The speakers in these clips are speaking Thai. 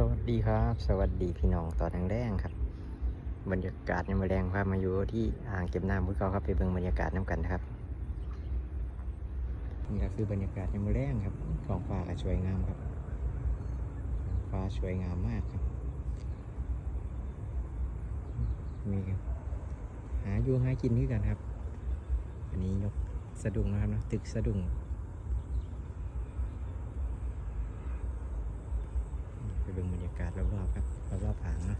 สวัสดีครับ สวัสดีพี่น้องต่อทางแดงครับ บรรยากาศยังมาแรงพามาอยู่ที่อ่างเก็บน้ำพุทธเขาครับไปเบิ่งบรรยากาศน้ำกันนะครับนี่ก็คือบรรยากาศยังมาแรงครับท้องฟ้าก็สวยงามครับฟ้าสวยงามมากครับ มีครับหาอยู่หากินที่กันครับ อันนี้ยกสะดุ้งนะครับนะตึกสะดุ้ง ไปเบิ่ งบรรยากาศรอบๆครับรอบๆผางนะ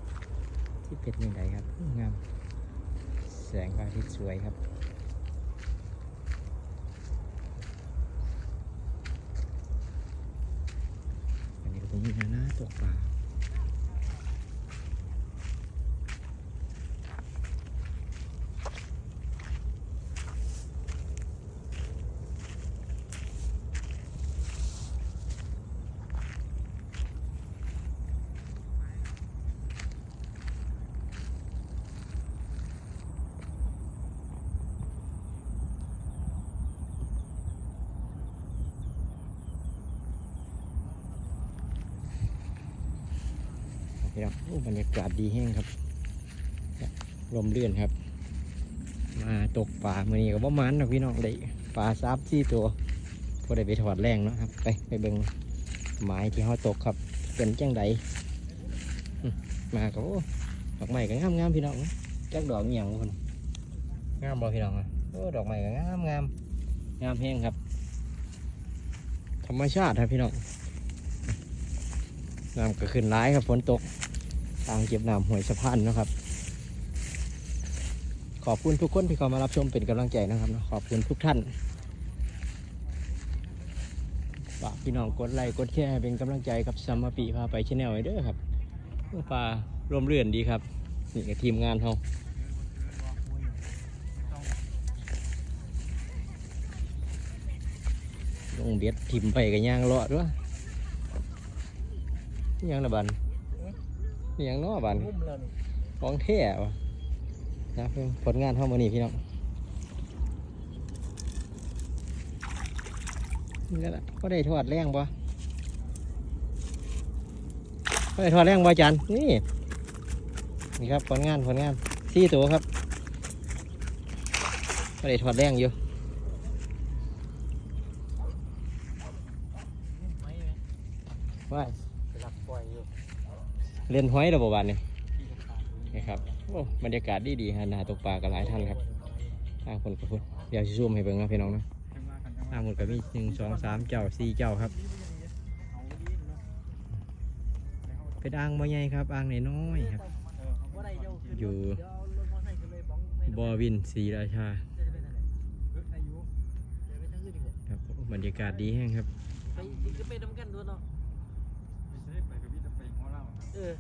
ที่เป็ดยังไงครับงามแสงพระอาทิตย์สวยครับอันนี้ก็ตรงนี้นะนะตกปลา พี่น้องบรรยากาศดีแห้งครับลมเลื่อนครับ มาตกปลาเมื่อนี้ก็บ่มันนะพี่น้องได้ปลาซับที่ตัวพอได้ไปถอดแรงเนาะครับ ไปไปเบิ่งไม้ที่เขาตกครับเป็นจังได้มาก็ดอกไม้ก็งามงามๆพี่น้องจักดอกอหย่างคนงามบ่พี่น้องอะโอ้ดอกไม้ก็งามงามงามแห้งครับ ธรรมชาติครับพี่น้องน้ำก็ขึ้นร้ายครับฝนตก ทางเก็บน้ำห้วยสะพานนะครับ ขอบคุณทุกคนที่เข้ามารับชมเป็นกำลังใจนะครับขอบคุณทุกท่านฝากพี่น้องกดไลค์กดแชร์เป็นกำลังใจกับซัมมาปีพาไปชแนลไว้เด้อครับเพื่อปลาร่มเรื่อนดีครับ นี่กับทีมงานเขาลงเบ็ดทิมไปกับย่างเลาะด้วยนี่ยังละบัน นี่ยังเน้อบันงุ่มแล้วนี่ของแท้วะนะเพิ่งผลงานเท่ามานี่พี่น้องนี่แหละก็ได้ทอดแรงปะก็ได้ทอดแรงปะจันนี่นี่ครับผลงานผลงานสี่ตัวครับก็ได้ทอดแรงอยู่งุ่มไหมไหมว่าไปหลักปล่อยอยู่ เล่นห้อยระบบวันนี่ที่สำคัญนี่ครับโอ้บรรยากาศดีดีฮะนาตกปลากันหลายท่านครับทางคนกับคนเดี๋ยวสิซูมให้เบิ่งนะพี่น้องนะทางหมดก็มีหนึ่งสองสามเจ้าสี่เจ้าครับ เป็นอ่างบ่ใหญ่ครับอ่างน้อยครับ อยู่บอวินศรีราชาครับบรรยากาศดีแห้งครับ ไปก็ไปน้ำกันด้วยเนาะ เออ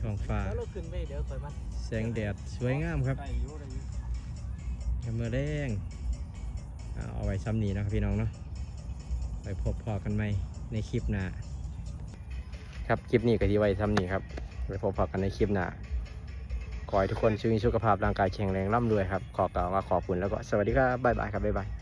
ท้องฟ้า แล้วเราขึ้นไปเดี๋ยวคอยมันแสงแดดสวยงามครับยามมือแรงเอาเอาไว้ซ้ำนี้นะครับพี่น้องเนาะไปพบพอกันใหม่ในคลิปหน้าครับคลิปนี้ก็ที่ไว้ซ้ำนี้ครับไปพบพอกันในคลิปหน้าขอให้ทุกคนชีวิตสุขภาพร่างกายแข็งแรงร่ำรวยครับ ขอกล่าวว่าขอบคุณแล้วก็สวัสดีครับบ๊ายบายครับบ๊ายบาย